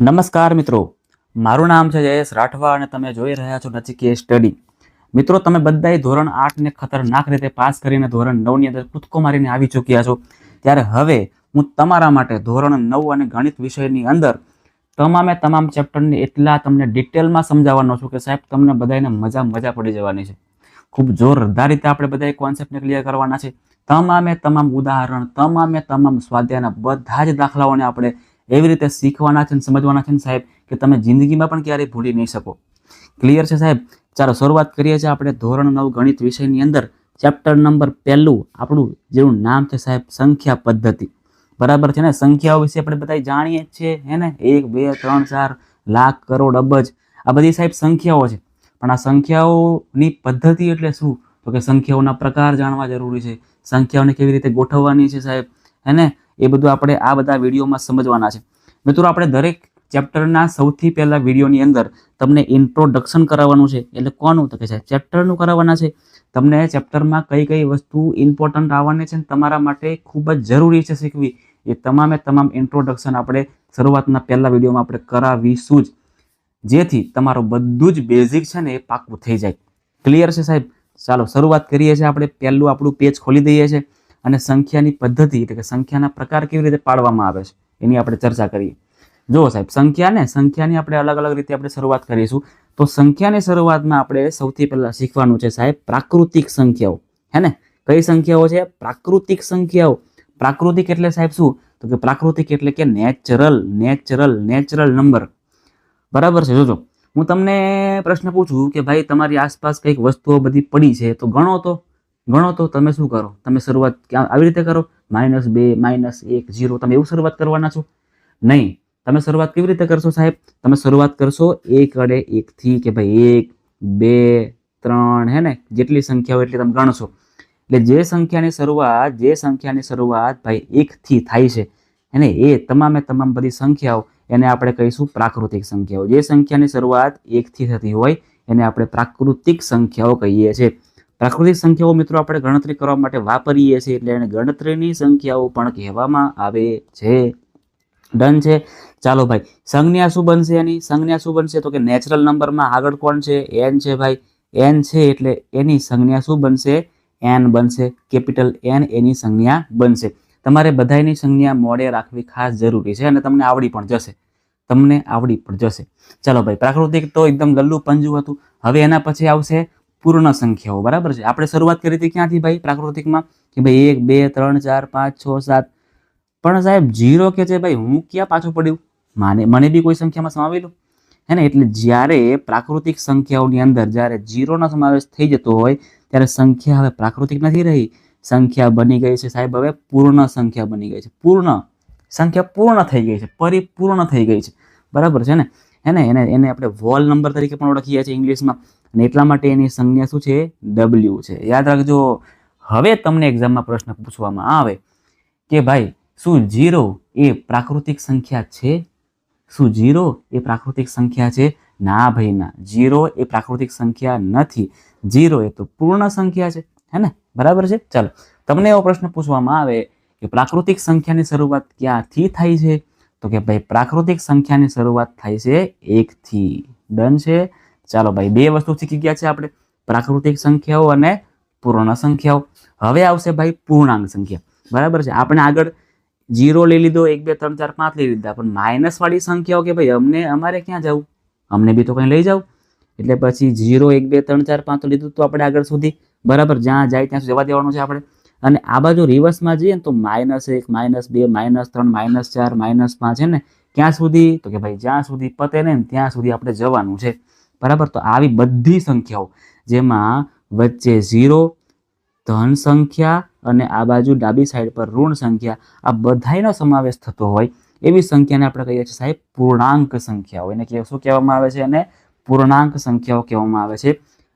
નમસ્કાર મિત્રો. મારું નામ છે જયેશ રાઠવા અને તમે જોઈ રહ્યા છો નચિકે સ્ટડી. મિત્રો, તમે બધાય ધોરણ આઠને ખતરનાક રીતે પાસ કરીને ધોરણ નવની અંદર કૂદકો મારીને આવી ચૂક્યા છો. ત્યારે હવે હું તમારા માટે ધોરણ નવ અને ગણિત વિષયની અંદર તમામે તમામ ચેપ્ટરને એટલા તમને ડિટેલમાં સમજાવવાનો છું કે સાહેબ, તમને બધાને મજા મજા પડી જવાની છે. ખૂબ જોરદાર રીતે આપણે બધા કોન્સેપ્ટને ક્લિયર કરવાના છે. તમામે તમામ ઉદાહરણ, તમામે તમામ સ્વાધ્યાયના બધા જ દાખલાઓને આપણે એવી રીતે શીખવાના છે ને સમજવાના છે ને સાહેબ કે તમે જિંદગીમાં પણ ક્યારેય ભૂલી નહીં શકો. ક્લિયર છે સાહેબ? ચાલો શરૂઆત કરીએ છીએ આપણે ધોરણ નવ ગણિત વિષયની અંદર. ચેપ્ટર નંબર પહેલું, આપણું જેનું નામ છે સાહેબ સંખ્યા પદ્ધતિ. બરાબર છે ને? સંખ્યાઓ વિશે આપણે બધા જાણીએ છીએ, હે ને? એક, બે, ત્રણ, ચાર લાખ કરોડ અબજ. આ બધી સાહેબ સંખ્યાઓ છે. પણ આ સંખ્યાઓની પદ્ધતિ એટલે શું? તો કે સંખ્યાઓના પ્રકાર જાણવા જરૂરી છે. સંખ્યાઓને કેવી રીતે ગોઠવવાની છે સાહેબ? હે ને? એ બધું આપણે આ બધા વિડીયોમાં સમજવાના છે. મિત્રો, આપણે દરેક ચેપ્ટરના સૌથી પહેલા વિડીયોની અંદર તમને ઇન્ટ્રોડક્શન કરાવવાનું છે. એટલે કોનું તો કે છે, ચેપ્ટરનું કરાવવાના છે. તમને ચેપ્ટરમાં કઈ કઈ વસ્તુ ઇમ્પોર્ટન્ટ આવવાની છે તમારા માટે ખૂબ જ જરૂરી છે શીખવી. એ તમામે તમામ ઇન્ટ્રોડક્શન આપણે શરૂઆતના પહેલા વિડીયોમાં આપણે કરાવીશું જ. જેથી તમારું બધું જ બેઝિક છે ને એ પાકું થઈ જાય. ક્લિયર છે સાહેબ? ચાલો, શરૂઆત કરીએ છીએ આપણે. પહેલું આપણું પેજ ખોલી દઈએ છીએ. અને સંખ્યાની પદ્ધતિ એટલે કે સંખ્યાના પ્રકાર કેવી રીતે પાડવામાં આવે છે, એની આપણે ચર્ચા કરીએ. જુઓ સાહેબ, સંખ્યાને સંખ્યાની આપણે અલગ અલગ રીતે આપણે શરૂઆત કરીશું. તો સંખ્યાની શરૂઆતમાં આપણે સૌથી પહેલાં શીખવાનું છે સાહેબ, પ્રાકૃતિક સંખ્યાઓ. હે ને? કઈ સંખ્યાઓ છે? પ્રાકૃતિક સંખ્યાઓ. પ્રાકૃતિક એટલે સાહેબ શું? તો કે પ્રાકૃતિક એટલે કે નેચરલ નેચરલ નેચરલ નંબર. બરાબર છે? જોજો. હું તમને પ્રશ્ન પૂછું કે ભાઈ તમારી આસપાસ કંઈક વસ્તુઓ બધી પડી છે તો ગણો તો. ગણો તો તમે શું કરો? તમે શરૂઆત આવી રીતે કરો? માઇનસ બે, માઇનસ એક, ઝીરો. તમે એવું શરૂઆત કરવાના છો? નહીં. તમે શરૂઆત કેવી રીતે કરશો સાહેબ? તમે શરૂઆત કરશો એક અડે એકથી કે ભાઈ એક, બે, ત્રણ, હે ને? જેટલી સંખ્યાઓ એટલી તમે ગણશો. એટલે જે સંખ્યાની શરૂઆત, જે સંખ્યાની શરૂઆત ભાઈ એકથી થાય છે એને એ તમામે તમામ બધી સંખ્યાઓ એને આપણે કહીશું પ્રાકૃતિક સંખ્યાઓ. જે સંખ્યાની શરૂઆત એકથી થતી હોય, એને આપણે પ્રાકૃતિક સંખ્યાઓ કહીએ છીએ. પ્રાકૃતિક સંખ્યાઓ મિત્રો આપણે ગણતરી કરવા માટે વાપરીએ છીએ એટલે એને ગણતરીની સંખ્યાઓ પણ કહેવામાં આવે છે. ડન છે? ચાલો ભાઈ સંજ્ઞા શું બનશે એની સંજ્ઞા શું બનશે તો કે નેચરલ નંબરમાં આગળ કોણ છે? એન છે ભાઈ. એન છે એટલે એની સંજ્ઞા શું બનશે એન બનશે, કેપિટલ એન એની સંજ્ઞા બનશે. તમારે બધાની સંજ્ઞા મોડે રાખવી ખાસ જરૂરી છે અને તમને આવડી પણ જશે. તમને આવડી પણ જશે. ચાલો ભાઈ, પ્રાકૃતિક તો એકદમ લલ્લુ પંજુ હતું. હવે એના પછી આવશે પૂર્ણ સંખ્યાઓ, બરાબર છે? આપણે શરૂઆત કરી હતી ક્યાંથી ભાઈ? પ્રાકૃતિકમાં કે ભાઈ એક, બે, ત્રણ, ચાર, પાંચ, છ, સાત. પણ સાહેબ જીરો કે છે ભાઈ, હું ક્યાં પાછું પડ્યું? માને, મને બી કોઈ સંખ્યામાં સમાવેલું? હે ને, એટલે જ્યારે પ્રાકૃતિક સંખ્યાઓની અંદર જ્યારે જીરોનો સમાવેશ થઈ જતો હોય, ત્યારે સંખ્યા હવે પ્રાકૃતિક નથી રહી. સંખ્યા બની ગઈ છે સાહેબ, હવે પૂર્ણ સંખ્યા બની ગઈ છે. પૂર્ણ સંખ્યા પૂર્ણ થઈ ગઈ છે, પરિપૂર્ણ થઈ ગઈ છે. બરાબર છે ને? હે ને, એને એને આપણે વોલ નંબર તરીકે પણ ઓળખીએ છીએ ઇંગ્લિશમાં. અને એટલા માટે એની સંજ્ઞા શું છે? ડબલ્યુ છે. યાદ રાખજો, હવે તમને એક્ઝામમાં પ્રશ્ન પૂછવામાં આવે કે ભાઈ, શું જીરો એ પ્રાકૃતિક સંખ્યા છે? શું જીરો એ પ્રાકૃતિક સંખ્યા છે? ના ભાઈ, ના. જીરો એ પ્રાકૃતિક સંખ્યા નથી. જીરો એ તો પૂર્ણ સંખ્યા છે. હે ને? બરાબર છે? ચાલો, તમને એવો પ્રશ્ન પૂછવામાં આવે કે પ્રાકૃતિક સંખ્યાની શરૂઆત ક્યાંથી થાય છે? તો કે ભાઈ, પ્રાકૃતિક સંખ્યાની શરૂઆત થાય છે એકથી. ડન છે? ચાલો ભાઈ, બે વસ્તુ શીખી ગયા છે આપણે. પ્રાકૃતિક સંખ્યાઓ અને પૂર્ણ સંખ્યાઓ. હવે આવશે ભાઈ પૂર્ણાંક સંખ્યા. બરાબર છે? આપણે આગળ જીરો લઈ લીધો, એક, બે, ત્રણ, ચાર, પાંચ લઈ લીધા. પણ માઇનસ વાળી સંખ્યાઓ કે ભાઈ, અમને, અમારે ક્યાં જવું? અમને બી તો કંઈ લઈ જાવ એટલે પછી જીરો, એક, બે, ત્રણ, ચાર, પાંચ લીધું તો આપણે આગળ સુધી. બરાબર? જ્યાં જાય ત્યાં સુધી જવા દેવાનું છે આપણે. અને આ બાજુ રિવર્સમાં જઈએ ને તો માઇનસ એક માઇનસ બે માઇનસ ત્રણ માઇનસ ચાર માઇનસ પાંચ છે ને ક્યાં સુધી, તો કે ભાઈ, જ્યાં સુધી પતે ને ત્યાં સુધી આપણે જવાનું છે. બરાબર? તો આવી બધી સંખ્યાઓ જેમાં વચ્ચે ઝીરો, ધન સંખ્યા અને આ બાજુ ડાબી સાઈડ પર ઋણ સંખ્યા, આ બધાયનો સમાવેશ થતો હોય. એવી સંખ્યાને આપણે કહીએ છીએ સાહેબ પૂર્ણાંક સંખ્યાઓ. એને કે શું કહેવામાં આવે છે? અને પૂર્ણાંક સંખ્યાઓ કહેવામાં આવે છે.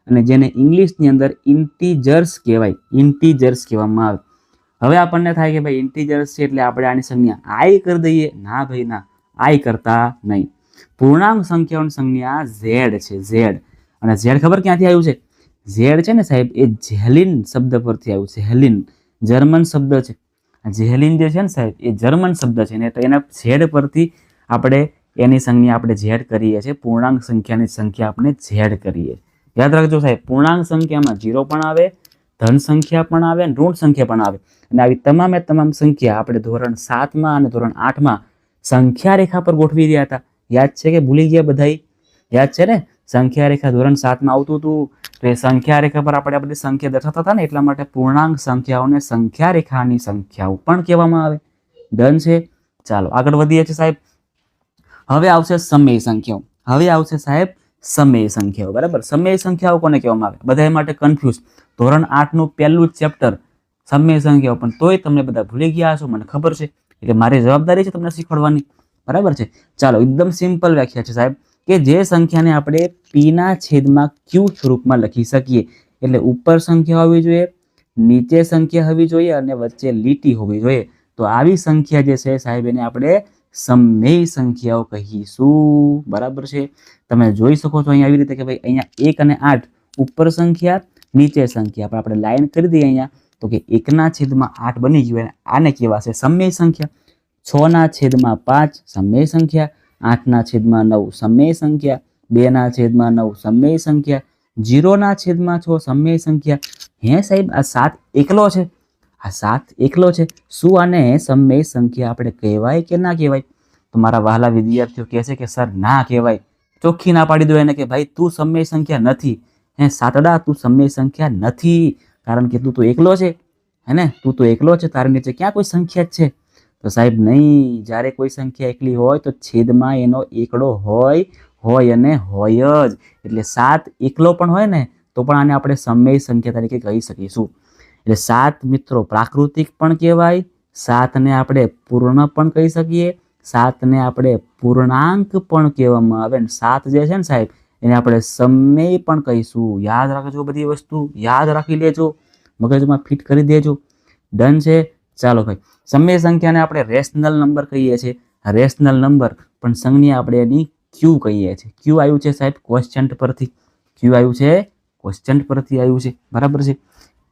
અને જેને ઇંગ્લિશની અંદર ઇન્ટીજર્સ કહેવાય, ઇન્ટીજર્સ કહેવામાં આવે. હવે આપણને થાય કે ભાઈ ઇન્ટીજર્સ છે એટલે આપણે આની સંજ્ઞા આઈ કરી દઈએ. ના ભાઈ, ના આઈ કરતા નહીં. પૂર્ણાંક સંખ્યાઓની સંજ્ઞા ઝેડ છે, ઝેડ. અને ઝેડ ખબર ક્યાંથી આવ્યું છે? ઝેડ છે ને સાહેબ, એ ઝેલિન શબ્દ પરથી આવ્યું છે હેલિન જર્મન શબ્દ છે. ઝેલિન જે છે ને સાહેબ, એ જર્મન શબ્દ છે. ને તો એના ઝેડ પરથી આપણે એની સંજ્ઞા આપણે ઝેડ કરીએ છીએ. પૂર્ણાંક સંખ્યાની સંખ્યા આપણે ઝેડ કરીએ યાદ રાખજો સાહેબ, પૂર્ણાંક સંખ્યામાં જીરો પણ આવે, ધન સંખ્યા પણ આવે અને ઋણ સંખ્યા પણ આવે. અને આવી તમામે તમામ સંખ્યા આપણે ધોરણ સાતમાં અને ધોરણ આઠમાં સંખ્યા રેખા પર ગોઠવી રહ્યા હતા. યાદ છે કે ભૂલી ગયા બધાય? યાદ છે ને? સંખ્યા રેખા ધોરણ સાતમાં આવતું હતું. તો એ સંખ્યા રેખા પર આપણે બધી સંખ્યા દર્શાવતા હતા ને, એટલા માટે પૂર્ણાંક સંખ્યાઓને સંખ્યા રેખાની સંખ્યાઓ પણ કહેવામાં આવે. ડન છે? ચાલો, આગળ વધીએ છીએ સાહેબ. હવે આવશે સમય સંખ્યાઓ. હવે આવશે સાહેબ સમય સંખ્યાઓ, બરાબર? સમય સંખ્યાઓ કોને કહેવામાં આવે? બધા માટે કન્ફ્યુઝ ધોરણ આઠનું પહેલું ચેપ્ટર સમય સંખ્યાઓ. પણ તોય તમને બધા ભૂલી ગયા હશો, મને ખબર છે. એટલે મારી જવાબદારી છે તમને શીખવાડવાની. બરાબર છે? ચાલો, એકદમ સિમ્પલ વ્યાખ્યા છે સાહેબ, કે જે સંખ્યાને આપણે પીના છેદમાં ક્યુ સ્વરૂપમાં લખી શકીએ. એટલે ઉપર સંખ્યા હોવી જોઈએ, નીચે સંખ્યા હોવી જોઈએ અને વચ્ચે લીટી હોવી જોઈએ. તો આવી સંખ્યા જે છે સાહેબ, એને આપણે સમય સંખ્યાઓ કહીશું. બરાબર છે? તમે જોઈ શકો છો અહીંયા આવી રીતે કે ભાઈ અહીંયા એક અને આઠ, ઉપર સંખ્યા, નીચે સંખ્યા. પણ આપણે લાઈન કરી દઈએ અહીંયા, તો કે એકના છેદમાં આઠ બની ગયું, અને આને કહેવાશે સમય સંખ્યા. છના છેદમાં પાંચ સમય સંખ્યા, આઠના છેદમાં નવ સમય સંખ્યા, બેના છેદમાં નવ સમય સંખ્યા, જીરોના છેદમાં છ સમય સંખ્યા. હે સાહેબ, આ સાત એકલો છે. આ સાત એકલો છે. શું આને સમય સંખ્યા આપણે કહેવાય કે ના કહેવાય? તો મારા વહાલા વિદ્યાર્થીઓ કહે છે કે, સર, ના કહેવાય. ચોખ્ખી ના પાડી દો એને કે, ભાઈ, તું સમય સંખ્યા નથી. હે, સાતડા, તું સમય સંખ્યા નથી. કારણ કે તું તો એકલો છે. હે ને? તું તો એકલો છે. તારી નીચે ક્યાં કોઈ સંખ્યા જ છે? તો સાહેબ, નહીં, જ્યારે કોઈ સંખ્યા એકલી હોય તો છેદમાં એનો એકડો હોય હોય અને હોય જ. એટલે સાત એકલો પણ હોય ને, તો પણ આને આપણે સમય સંખ્યા તરીકે કહી શકીશું. એટલે સાત મિત્રો પ્રાકૃતિક પણ કહેવાય, સાતને આપણે પૂર્ણ પણ કહી શકીએ, સાતને આપણે પૂર્ણાંક પણ કહેવામાં આવે ને. સાત જે છે ને સાહેબ, એને આપણે સમય પણ કહીશું. યાદ રાખજો બધી વસ્તુ, યાદ રાખી લેજો, મગજમાં ફિટ કરી દેજો. ડન છે? ચાલો ભાઈ, સમય સંખ્યાને આપણે રેશનલ નંબર કહીએ છીએ. રેશનલ નંબર પણ સંજ્ઞા આપણે એની ક્યુ કહીએ છીએ. ક્યુ આવ્યું છે સાહેબ ક્વેશ્ચન પરથી. ક્યુ આવ્યું છે ક્વેશ્ચન પરથી આવ્યું છે. બરાબર છે?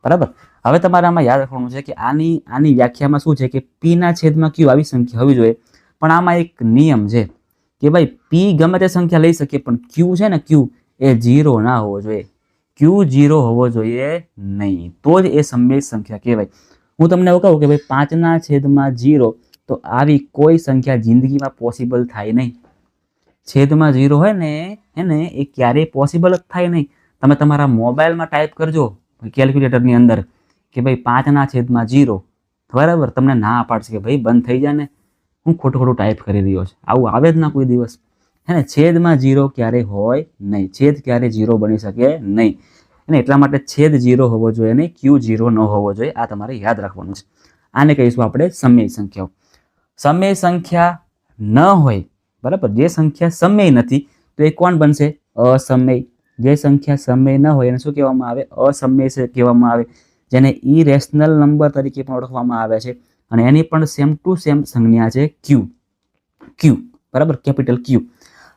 બરાબર? હવે તમારે આમાં યાદ રાખવાનું છે કે આની આની વ્યાખ્યામાં શું છે કે પીના છેદમાં ક્યુ આવી સંખ્યા હોવી જોઈએ. પણ આમાં એક નિયમ છે કે ભાઈ પી ગમે તે સંખ્યા લઈ શકીએ પણ ક્યુ છે ને ક્યુ એ જીરો ના હોવો જોઈએ. ક્યુ જીરો હોવો જોઈએ નહીં. તો જ એ સમય સંખ્યા કહેવાય. હું તમને એવું કહું કે ભાઈ પાંચના છેદમાં જીરો તો આવી કોઈ સંખ્યા જિંદગીમાં પોસિબલ થાય નહીં. છેદમાં જીરો હોય ને એને એ ક્યારેય પોસિબલ જ થાય નહીં. તમે તમારા મોબાઈલમાં ટાઈપ કરજો કેલ્ક્યુલેટરની અંદર કે ભાઈ પાંચના છેદમાં જીરો બરાબર, તમને ના પાડશે કે ભાઈ બંધ થઈ જાય ને. હું ખોટું ખોટું ટાઈપ કરી રહ્યો છું. આવું આવે જ ના કોઈ દિવસ. હે ને, છેદમાં જીરો ક્યારેય હોય નહીં. છેદ ક્યારેય જીરો બની શકે નહીં. અને એટલા માટે છેદ જીરો હોવો જોઈએ અને ક્યુ જીરો ન હોવો જોઈએ. આ તમારે યાદ રાખવાનું છે. આને કહીશું આપણે સમય સંખ્યાઓ. સમય સંખ્યા ન હોય, બરાબર? જે સંખ્યા સમય નથી, તો એ કોણ બનશે? અસમય. જે સંખ્યા સમય ન હોય એને શું કહેવામાં આવે? અસમય કહેવામાં આવે. જેને ઇરેશનલ નંબર તરીકે પણ ઓળખવામાં આવે છે. અને એની પણ સેમ ટુ સેમ સંજ્ઞા છે ક્યુ ક્યુ બરાબર? કેપિટલ ક્યુ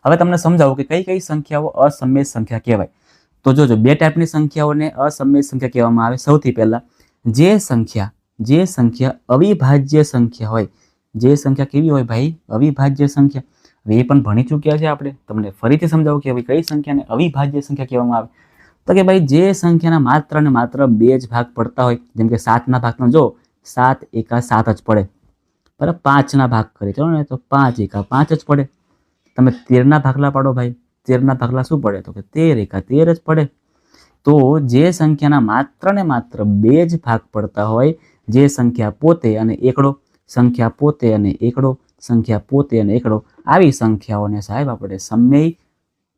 હવે તમને સમજાવું કે કઈ કઈ સંખ્યાઓ અસમય સંખ્યા કહેવાય. તો જોજો બે ટાઈપની સંખ્યાઓને અસમય સંખ્યા કહેવામાં આવે. સૌથી પહેલા, જે સંખ્યા જે સંખ્યા અવિભાજ્ય સંખ્યા હોય, જે સંખ્યા કેવી હોય ભાઈ? અવિભાજ્ય સંખ્યા. હવે એ પણ ભણી ચૂક્યા છે આપણે. તમને ફરીથી સમજાવું કે હવે કઈ સંખ્યાને અવિભાજ્ય સંખ્યા કહેવામાં આવે? તો કે ભાઈ, જે સંખ્યાના માત્ર ને માત્ર બે જ ભાગ પડતા હોય, જેમ કે સાતના ભાગનો, જો, સાત એકા સાત જ પડે. બરાબર, પાંચના ભાગ કરીએ ચલો ને, તો પાંચ એકા પાંચ જ પડે. તમે તેરના ભાગલા પાડો ભાઈ. તેરના પગલાં શું પડે તો કે તેર એકા તેર જ પડે. તો જે સંખ્યાના માત્ર ને માત્ર બે જ ભાગ પડતા હોય, જે સંખ્યા પોતે અને એકડો, સંખ્યા પોતે અને એકડો, સંખ્યા પોતે અને એકડો, આવી સંખ્યાઓને સાહેબ આપણે સમય,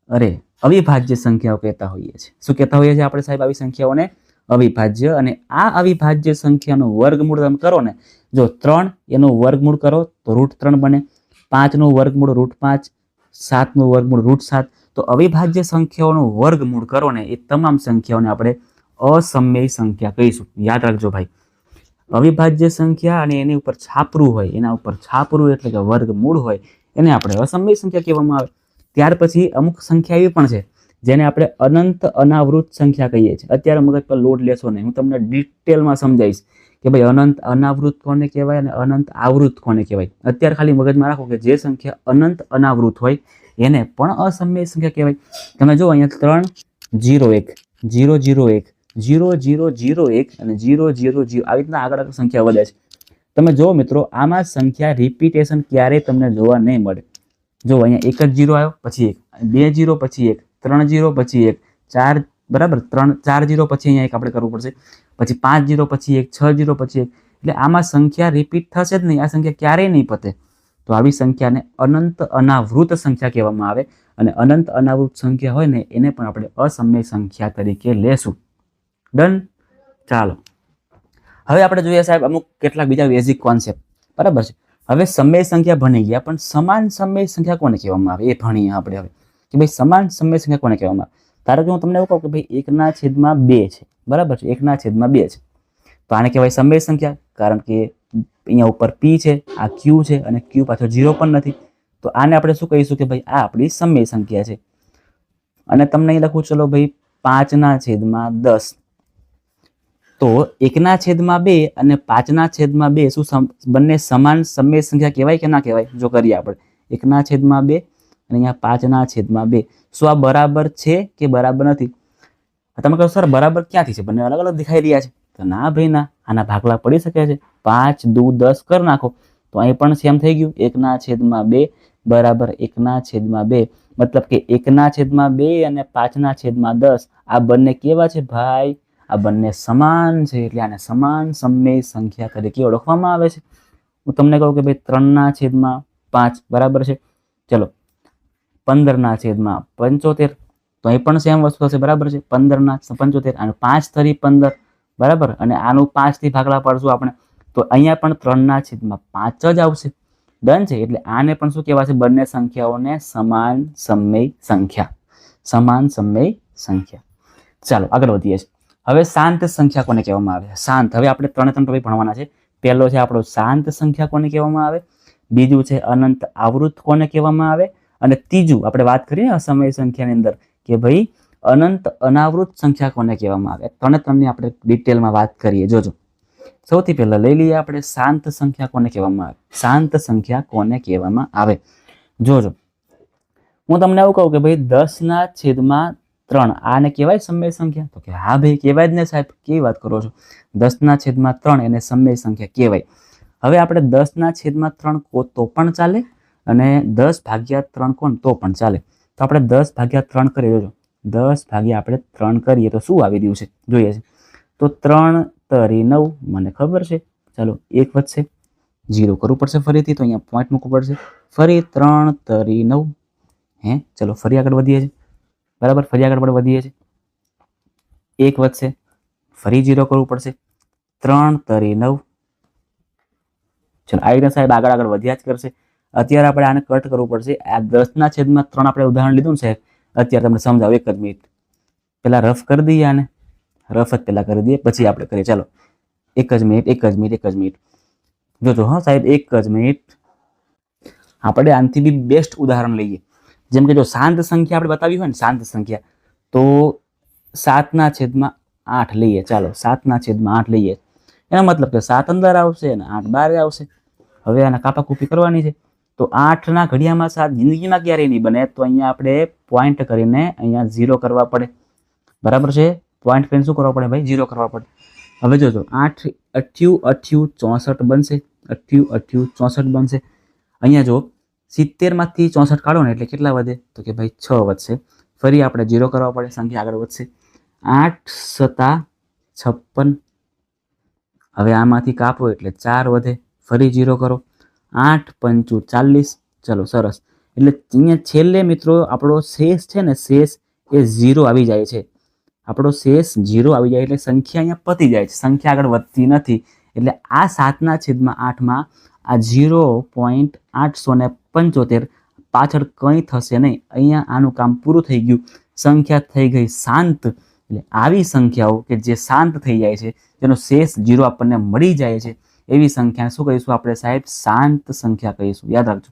અરે, અવિભાજ્ય સંખ્યાઓ કહેતા હોઈએ છીએ. શું કહેતા હોઈએ છીએ આપણે સાહેબ આવી સંખ્યાઓને? અવિભાજ્ય અને આ અવિભાજ્ય સંખ્યાનું વર્ગમૂળ તમે કરો ને, જો ત્રણ એનું વર્ગમૂળ કરો તો રૂટ ત્રણ બને, પાંચનું વર્ગમૂળ રૂટ પાંચ સાતનું વર્ગમૂળ રૂટ સાત. તો અવિભાજ્ય સંખ્યાઓનો વર્ગમૂળ કરો ને એ તમામ સંખ્યાઓને આપણે અસમય સંખ્યા કહીશું. યાદ રાખજો ભાઈ. અવિભાજ્ય સંખ્યા અને એની ઉપર છાપરું હોય, એના ઉપર છાપરું એટલે કે વર્ગમૂળ હોય, એને આપણે અસમય સંખ્યા કહેવામાં આવે. ત્યાર પછી અમુક સંખ્યા એવી પણ છે, જેને આપણે અનંત અનાવૃત સંખ્યા કહીએ છીએ. અત્યારે મગજ પર લોડ લેશો નહીં, હું તમને ડિટેલમાં સમજાવીશ. કે ભાઈ અનંત અનાવૃત કોને કહેવાય અને અનંત આવૃત કોને કહેવાય? અત્યારે ખાલી મગજમાં રાખો કે જે સંખ્યા અનંત અનાવૃત હોય, એને પણ અસમય સંખ્યા કહેવાય. તમે જો અહીંયા ત્રણ જીરો એક, જીરો જીરો એક, જીરો જીરો જીરો એક અને જીરો જીરો જીરો. આવી રીતના આગળ આગળ સંખ્યા વધે છે. તમે જો મિત્રો, આમાં સંખ્યા રિપીટેશન ક્યારેય તમને જોવા નહીં મળે. જો અહીંયા એક જ જીરો આવ્યો, પછી એક, બે જીરો, પછી એક, ત્રણ જીરો, પછી એક, ચાર બરાબર? ત્રણ, ચાર જીરો પછી અહીંયા એક આપણે કરવું પડશે. પછી પાંચ જીરો પછી એક, છ જીરો પછી એક. એટલે આમાં સંખ્યા રિપીટ થશે જ નહીં. આ સંખ્યા ક્યારેય નહીં પતે. તો આવી સંખ્યાને અનંત અનાવૃત સંખ્યા કહેવામાં આવે. અને અનંત અનાવૃત સંખ્યા હોય ને, એને પણ આપણે અસમય સંખ્યા તરીકે લેશું. ડન ચાલો. હવે આપણે જોઈએ સાહેબ અમુક કેટલાક બીજા બેઝિક કોન્સેપ્ટ બરાબર છે? હવે સમય સંખ્યા ભણી ગયા, પણ સમાન સમય સંખ્યા કોને કહેવામાં આવે? એ ભણીએ આપણે હવે. કે ભાઈ સમાન સમય સંખ્યા કોને કહેવામાં આવે? ધારો કે હું તમને એવું કહું કે ભાઈ એકના છેદમાં બે છે, બરાબર છે? એકના છેદમાં બે છે. તો આને કહેવાય સમય સંખ્યા, કારણ કે અહીંયા ઉપર પી છે, આ ક્યુ છે અને ક્યુ પાછળ ઝીરો પણ નથી. તો આને આપણે શું કહીશું કે ભાઈ આ આપણી સમય સંખ્યા છે. અને તમને અહીં લખું, ચલો ભાઈ પાંચના છેદમાં દસ. તો એકના છેદમાં બે અને પાંચના છેદમાં બે શું બંને સમાન સમય સંખ્યા કહેવાય કે ના કહેવાય? જો કરીએ આપણે. એકના છેદમાં બે અને અહીંયા પાંચના છેદમાં બે. શું આ બરાબર છે કે બરાબર નથી? તમે કહો સર, બરાબર ક્યાંથી છે? બંને અલગ અલગ દેખાઈ રહ્યા છે. તો ના ભાઈ, ના, આના ભાગલા પડી શકે છે. પાંચ, દુ, દસ કરી નાખો. તો અહીં પણ સેમ થઈ ગયું. એકના છેદમાં બે, બરાબર એકના છેદમાં બે. મતલબ કે એકના છેદમાં બે અને પાંચના છેદમાં દસ. આ બંને કેવા છે ભાઈ? આ બંને સમાન છે. એટલે આને સમાન સમય સંખ્યા તરીકે ઓળખવામાં આવે છે. હું તમને કહું કે ભાઈ, ત્રણના છેદમાં પાંચ બરાબર છે. ચલો પંદરના છેદમાં પંચોતેર. તો અહીં પણ સેમ વસ્તુ થશે, બરાબર છે? પંદરના પંચોતેર અને પાંચ તરી પંદર, બરાબર? અને આનું પાંચથી ભાગલા પાડશું આપણે. તો અહીંયા પણ ત્રણના છેદમાં પાંચ જ આવશે. ડન છે? એટલે આને પણ શું કહેવાશે? બંને સંખ્યાઓને સમાન સમય સંખ્યા. સમાન સમય સંખ્યા. ચાલો, આગળ વધીએ છીએ. હવે શાંત સંખ્યા કોને કહેવામાં આવે? શાંત. હવે આપણે ત્રણે ત્રણ ટોપિક ભણવાના છે. પહેલો છે આપણો શાંત સંખ્યા કોને કહેવામાં આવે? બીજું છે અનંત આવૃત કોને કહેવામાં આવે? અને ત્રીજું, આપણે વાત કરીએ અસમય સંખ્યાની અંદર કે ભાઈ અનંત અનાવૃત સંખ્યા કોને કહેવામાં આવે? ત્રણે ત્રણની આપણે ડિટેલમાં વાત કરીએ. જોજો. સૌથી પહેલાં લઈ લઈએ આપણે શાંત સંખ્યા કોને કહેવામાં આવે? શાંત સંખ્યા કોને કહેવામાં આવે? જોજો. હું તમને એવું કહું કે ભાઈ દસના છેદમાં ત્રણ, આને કહેવાય સમય સંખ્યા? તો કે હા ભાઈ, કહેવાય જ ને સાહેબ. કેવી વાત કરો છો? દસના છેદમાં ત્રણ એને સમય સંખ્યા કહેવાય. હવે આપણે દસના છેદમાં ત્રણ તો પણ ચાલે? અને દસ ભાગ્યા ત્રણ કોણ? તો પણ ચાલે. તો આપણે દસ ભાગ્યા ત્રણ કરી જોજો દસ ભાગ્યા આપણે ત્રણ કરીએ તો શું આવી રહ્યું છે? જોઈએ છે. તો ત્રણ તરી નવ, મને ખબર છે. ચાલો, એક વધશે. જીરો કરવું પડશે ફરીથી, તો અહીંયા પોઈન્ટ મૂકવું પડશે. ફરી ત્રણ તરી નવ. હે? ચલો, ફરી આગળ વધીએ છીએ. બરાબર? ફરી આગળ પણ વધીએ છીએ. એક વધશે. ફરી જીરો કરવું પડશે. ત્રણ તરી નવ. ચલો આવી રીતે સાહેબ આગળ આગળ વધ્યા જ કરશે. અત્યારે આપણે આને કટ કરવું પડશે. આ દસના છેદમાં ત્રણ આપણે ઉદાહરણ લીધું છે અત્યારે તમને સમજાવો, એક જ મિનિટ. પહેલાં રફ કરી દઈએ આને. રફ જ પહેલા કરી દઈએ, પછી આપણે કરીએ. ચાલો, એક જ મિનિટ, એક જ મિનિટ, એક જ મિનિટ. જોજો, હા, સાહેબ, એક જ મિનિટ. આપણે આનાથી બી બેસ્ટ ઉદાહરણ લઈએ. જેમ કે જો શાંત સંખ્યા આપણે બતાવી હોય ને શાંત સંખ્યા, તો સાતના છેદમાં આઠ લઈએ. ચાલો, સાતના છેદમાં આઠ લઈએ. એનો મતલબ કે સાત અંદર આવશે અને આઠ બારે આવશે. હવે આના કાપાકૂપી કરવાની છે. તો આઠના ઘડિયામાં સાત, જિંદગીમાં ક્યારેય નહીં બને, તો અહીંયા આપણે પોઈન્ટ કરીને અહીંયા ઝીરો કરવા પડે. બરાબર છે? પોઈન્ટ કરીને શું કરવા પડે ભાઈ? ઝીરો કરવા પડે. હવે જોજો, આઠ અઠ્યું અઠ્યું ચોસઠ બનશે. અઠ્યું અઠ્યું ચોસઠ બનશે. અહીંયા જો, સિત્તેરમાંથી ચોસઠ કાઢો ને એટલે કેટલા વધે? તો કે ભાઈ છ વધશે. ફરી આપણે ઝીરો કરવા પડે, સંખ્યા આગળ વધશે. આઠ સત્તા છપ્પન. હવે આમાંથી કાપો એટલે ચાર વધે. ફરી ઝીરો કરો. આઠ, પંચું, ચાલીસ. ચલો, સરસ. એટલે અહીંયા છેલ્લે મિત્રો આપણો શેષ છે ને, શેષ એ ઝીરો આવી જાય છે. આપણો શેષ ઝીરો આવી જાય એટલે સંખ્યા અહીંયા પતી જાય છે. સંખ્યા આગળ વધતી નથી. એટલે આ સાતના છેદમાં આઠમાં આ ઝીરો પોઈન્ટ આઠસો ને પંચોતેર પાછળ કંઈ થશે નહીં. અહીંયા આનું કામ પૂરું થઈ ગયું. સંખ્યા થઈ ગઈ શાંત. એટલે આવી સંખ્યાઓ કે જે શાંત થઈ જાય છે, જેનો શેષ જીરો આપણને મળી જાય છે. એવી સંખ્યા શું કહીશું આપણે સાહેબ? શાંત સંખ્યા કહીશું. યાદ રાખજો.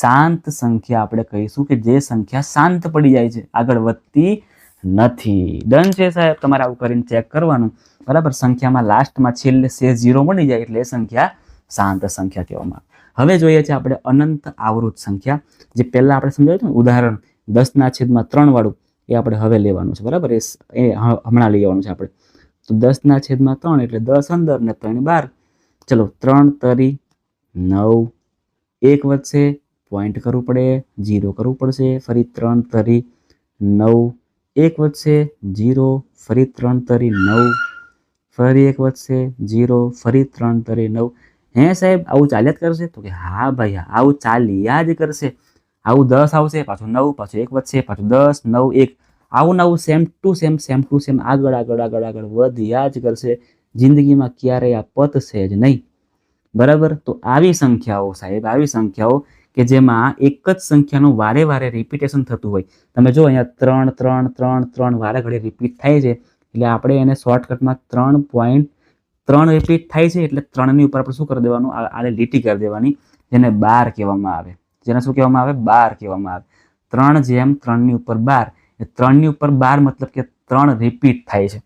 શાંત સંખ્યા આપણે કહીશું કે જે સંખ્યા શાંત પડી જાય છે, આગળ વધતી નથી. ડન છે સાહેબ? તમારે આવું કરીને ચેક કરવાનું. બરાબર? સંખ્યામાં લાસ્ટમાં છેલ્લે સે ઝીરો મળી જાય એટલે એ સંખ્યા શાંત સંખ્યા કહેવામાં હવે જોઈએ છે આપણે અનંત આવૃત સંખ્યા. જે પહેલાં આપણે સમજાવ્યું હતું ને, ઉદાહરણ દસના છેદમાં ત્રણ વાળું, એ આપણે હવે લેવાનું છે. બરાબર? એ એ હમણાં લઈ આવવાનું છે આપણે. તો દસના છેદમાં ત્રણ એટલે દસ અંદર ને ત્રણ, બાર. ચલો ત્રણ તરી નવ એક વધશે પોઈન્ટ કરવું પડે જીરો કરવું પડશે ફરી ત્રણ તરી નવ એક વધશે જીરો ફરી ત્રણ તરી નવ ફરી એક વધશે જીરો ફરી ત્રણ તરી નવ હે સાહેબ આવું ચાલ્યા જ કરશે તો કે હા ભાઈ હા, આવું ચાલ્યા જ કરશે આવું દસ આવશે પાછું નવ પાછું એક વધશે પાછું દસ નવ એક આવું નવું same to same same to same આગળ આગળ આગળ આગળ વધ્યા જ કરશે જિંદગીમાં ક્યારેય આ પતશે જ નહીં. બરાબર? તો આવી સંખ્યાઓ સાહેબ, આવી સંખ્યાઓ કે જેમાં એક જ સંખ્યાનું વારે વારે રિપીટેશન થતું હોય. તમે જો અહીંયા ત્રણ ત્રણ ત્રણ ત્રણ વારે ઘડી રિપીટ થાય છે, એટલે આપણે એને શોર્ટકટમાં ત્રણ પોઈન્ટ ત્રણ રિપીટ થાય છે, એટલે ત્રણની ઉપર આપણે શું કરી દેવાનું? આને લીટી કરી દેવાની, જેને બાર કહેવામાં આવે. જેને શું કહેવામાં આવે? બાર કહેવામાં આવે. ત્રણ જેમ ત્રણની ઉપર બાર. એ ત્રણની ઉપર બાર મતલબ કે ત્રણ રિપીટ થાય છે.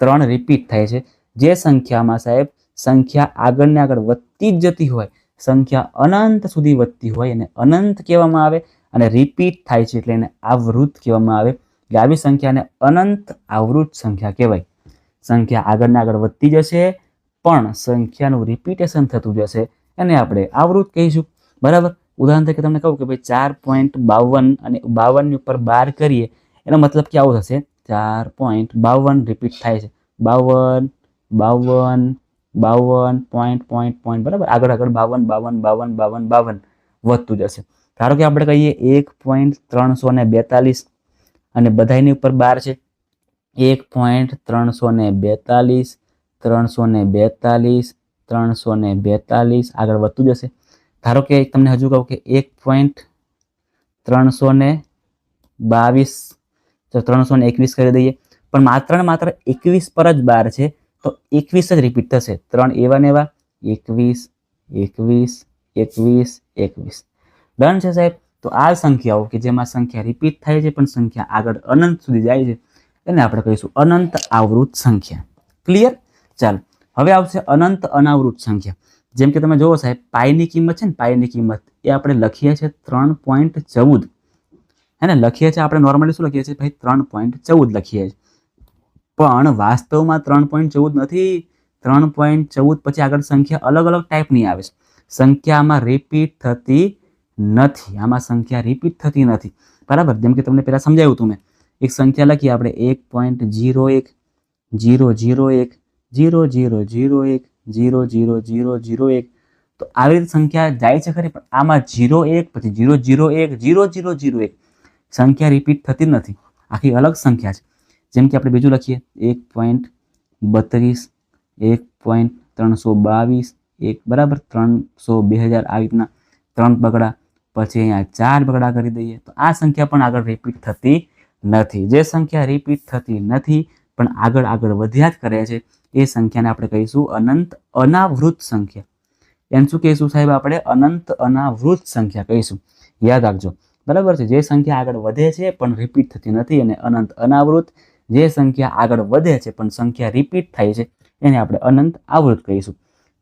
ત્રણ રિપીટ થાય છે. જે સંખ્યામાં સાહેબ, સંખ્યા આગળ ને આગળ વધતી જ જતી હોય, સંખ્યા અનંત સુધી વધતી હોય એને અનંત કહેવામાં આવે અને રિપીટ થાય છે એટલે એને આવૃત કહેવામાં આવે. એટલે આવી સંખ્યાને અનંત આવૃત સંખ્યા કહેવાય. સંખ્યા આગળ ને આગળ વધતી જશે, પણ સંખ્યાનું રિપીટેશન થતું જશે, એને આપણે આવૃત કહીશું. બરાબર? ઉદાહરણ તરીકે તમને કહું કે ભાઈ ચાર પોઈન્ટ બાવન અને બાવનની ઉપર બાર કરીએ, એનો મતલબ કે આવું થશે. ચાર પોઈન્ટ બાવન રિપીટ થાય છે. બાવન બાવન બાવન પોઈન્ટ પોઈન્ટ પોઈન્ટ બરાબર? આગળ આગળ બાવન બાવન બાવન બાવન બાવન વધતું જશે. ધારો કે આપણે કહીએ એક પોઈન્ટ ત્રણસો ને બેતાલીસ અને બધાયની ઉપર બાર છે. એક પોઈન્ટ ત્રણસો ને બેતાલીસ, ત્રણસો ને બેતાલીસ, ત્રણસો ને બેતાલીસ, આગળ વધતું જશે. ધારો કે તમને હજુ કહું કે એક પોઈન્ટ ત્રણસો ને બાવીસ ત્રણસો ને એકવીસ કરી દઈએ. પણ માત્ર ને માત્ર એકવીસ પર જ બાર છે. તો એકવીસ જ રિપીટ થશે. ત્રણ એવા ને એવા, એકવીસ એકવીસ એકવીસ એકવીસ. ડન છે સાહેબ? તો આ સંખ્યાઓ કે જેમાં સંખ્યા રિપીટ થાય છે, પણ સંખ્યા આગળ અનંત સુધી જાય છે એને આપણે કહીશું અનંત આવૃત સંખ્યા. ક્લિયર ચાલો. હવે આવશે અનંત અનાવૃત સંખ્યા. જેમ કે તમે જુઓ સાહેબ પાઈની કિંમત છે ને પાઈની કિંમત, એ આપણે લખીએ છીએ ત્રણ પોઈન્ટ ચૌદ. હે ને? લખીએ છીએ આપણે નોર્મલી શું લખીએ છીએ? ભાઈ, ત્રણ પોઈન્ટ ચૌદ લખીએ છીએ. પણ વાસ્તવમાં ત્રણ પોઈન્ટ ચૌદ નથી, ત્રણ પોઈન્ટ ચૌદ પછી આગળ સંખ્યા અલગ અલગ ટાઈપની આવે છે. સંખ્યામાં રિપીટ થતી નથી, આમાં સંખ્યા રિપીટ થતી નથી. બરાબર? જેમ કે તમને પહેલાં સમજાવ્યું હતું મેં. એક સંખ્યા લખીએ આપણે, એક પોઈન્ટ જીરો એક જીરો જીરો એક જીરો જીરો જીરો એક જીરો જીરો જીરો જીરો એક. તો આવી રીતે સંખ્યા જાય છે ખરી, પણ આમાં જીરો એક, પછી જીરો જીરો એક જીરો જીરો જીરો એક. સંખ્યા રિપીટ થતી નથી. આખી અલગ સંખ્યા છે. જેમ કે આપણે બીજું લખીએ, એક પોઈન્ટ બત્રીસ, એક પોઈન્ટ ત્રણસો બાવીસ, એક બરાબર ત્રણસો બે હજાર આવી રીતના ત્રણ બગડા. પછી અહીંયા ચાર બગડા કરી દઈએ તો આ સંખ્યા પણ આગળ રિપીટ થતી નથી. જે સંખ્યા રિપીટ થતી નથી, પણ આગળ આગળ વધ્યા જ કરે છે, એ સંખ્યાને આપણે કહીશું અનંત અનાવૃત સંખ્યા. એમ શું કહીશું સાહેબ આપણે? અનંત અનાવૃત સંખ્યા કહીશું. યાદ રાખજો. બરાબર છે? જે સંખ્યા આગળ વધે છે, પણ રિપીટ થતી નથી અને અનંત અનાવૃત જે સંખ્યા આગળ વધે છે, પણ સંખ્યા રિપીટ થાય છે, એને આપણે અનંત આવૃત કહીશું.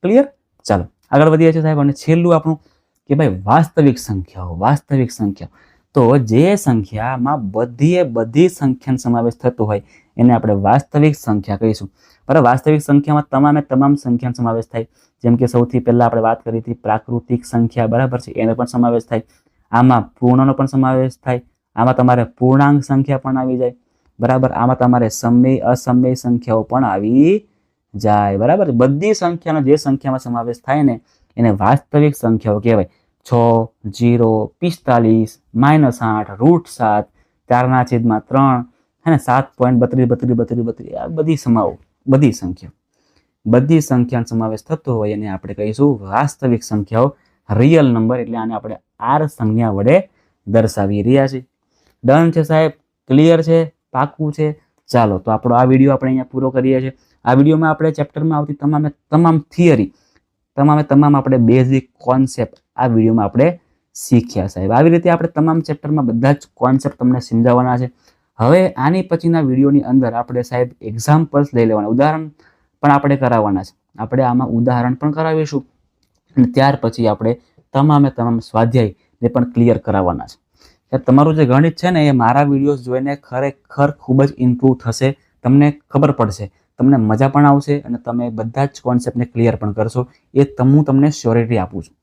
ક્લિયર ચાલો, આગળ વધીએ છીએ સાહેબ, અને છેલ્લું આપણું કે ભાઈ વાસ્તવિક સંખ્યાઓ વાસ્તવિક સંખ્યાઓ. તો જે સંખ્યામાં બધીએ બધી સંખ્યાનો સમાવેશ થતો હોય, એને આપણે વાસ્તવિક સંખ્યા કહીશું. બરાબર? વાસ્તવિક સંખ્યામાં તમામે તમામ સંખ્યાનો સમાવેશ થાય. જેમ કે સૌથી પહેલાં આપણે વાત કરી હતી પ્રાકૃતિક સંખ્યા, બરાબર છે? એનો પણ સમાવેશ થાય. આમાં પૂર્ણનો પણ સમાવેશ થાય. આમાં તમારે પૂર્ણાંક સંખ્યા પણ આવી જાય. બરાબર? આમાં તમારે સમય, અસમય સંખ્યાઓ પણ આવી જાય. બરાબર? બધી સંખ્યાનો જે સંખ્યામાં સમાવેશ થાય ને, એને વાસ્તવિક સંખ્યાઓ કહેવાય. છ જીરો પિસ્તાલીસ, માઇનસ આઠ, રૂટ સાત, ચારના છેદમાં ત્રણ, હે ને, સાત પોઈન્ટ બત્રીસ બત્રીસ બત્રીસ બત્રીસ, આ બધી સમાવો બધી સંખ્યા બધી સંખ્યાનો સમાવેશ થતો હોય એને આપણે કહીશું વાસ્તવિક સંખ્યાઓ રિયલ નંબર એટલે આને આપણે આર સંજ્ઞા વડે દર્શાવી રહ્યા છીએ. ડન છે સાહેબ? ક્લિયર છે? પાકું છે. ચાલો, તો આપણો આ વીડિયો આપણે અહીંયા પૂરો કરીએ છીએ. આ વિડીયોમાં આપણે ચેપ્ટરમાં આવતી તમામે તમામ થિયરી, તમામે તમામ આપણે બેઝિક કોન્સેપ્ટ આ વિડીયોમાં આપણે શીખ્યા, સાહેબ. આવી રીતે આપણે તમામ ચેપ્ટરમાં બધા જ કોન્સેપ્ટ તમને સમજાવવાના છે. હવે આની પછીના વિડીયોની અંદર આપણે, સાહેબ એક્ઝામ્પલ્સ લઈ લેવાના. ઉદાહરણ પણ આપણે કરાવવાના છે. આપણે આમાં ઉદાહરણ પણ કરાવીશું. અને ત્યાર પછી આપણે તમામે તમામ સ્વાધ્યાયને પણ ક્લિયર કરાવવાના છે. તમારું જે ગણિત છે ને, એ મારા વિડીયોઝ જોઈને ખરેખર ખૂબ જ ઇમ્પ્રૂવ થશે. તમને ખબર પડશે. તમને મજા પણ આવશે અને તમે બધા જ કોન્સેપ્ટને ક્લિયર પણ કરશો. એ હું તમને શ્યોરિટી આપું છું.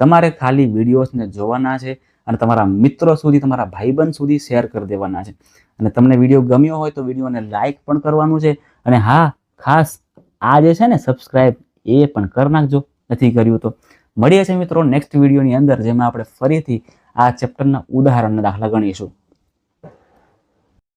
તમારે ખાલી વિડીયોઝને જોવાના છે અને તમારા મિત્રો સુધી, તમારા ભાઈબંધ સુધી શેર કરી દેવાના છે. અને તમને વીડિયો ગમ્યો હોય તો વિડીયોને લાઇક પણ કરવાનું છે. અને હા, ખાસ આ જે છે ને સબસ્ક્રાઇબ એ પણ કરી નાખજો. નથી કર્યું તો. મળીએ છીએ મિત્રો નેક્સ્ટ વિડીયોની અંદર, જેમાં આપણે ફરીથી આ ચેપ્ટરના ઉદાહરણના દાખલા ગણીશું.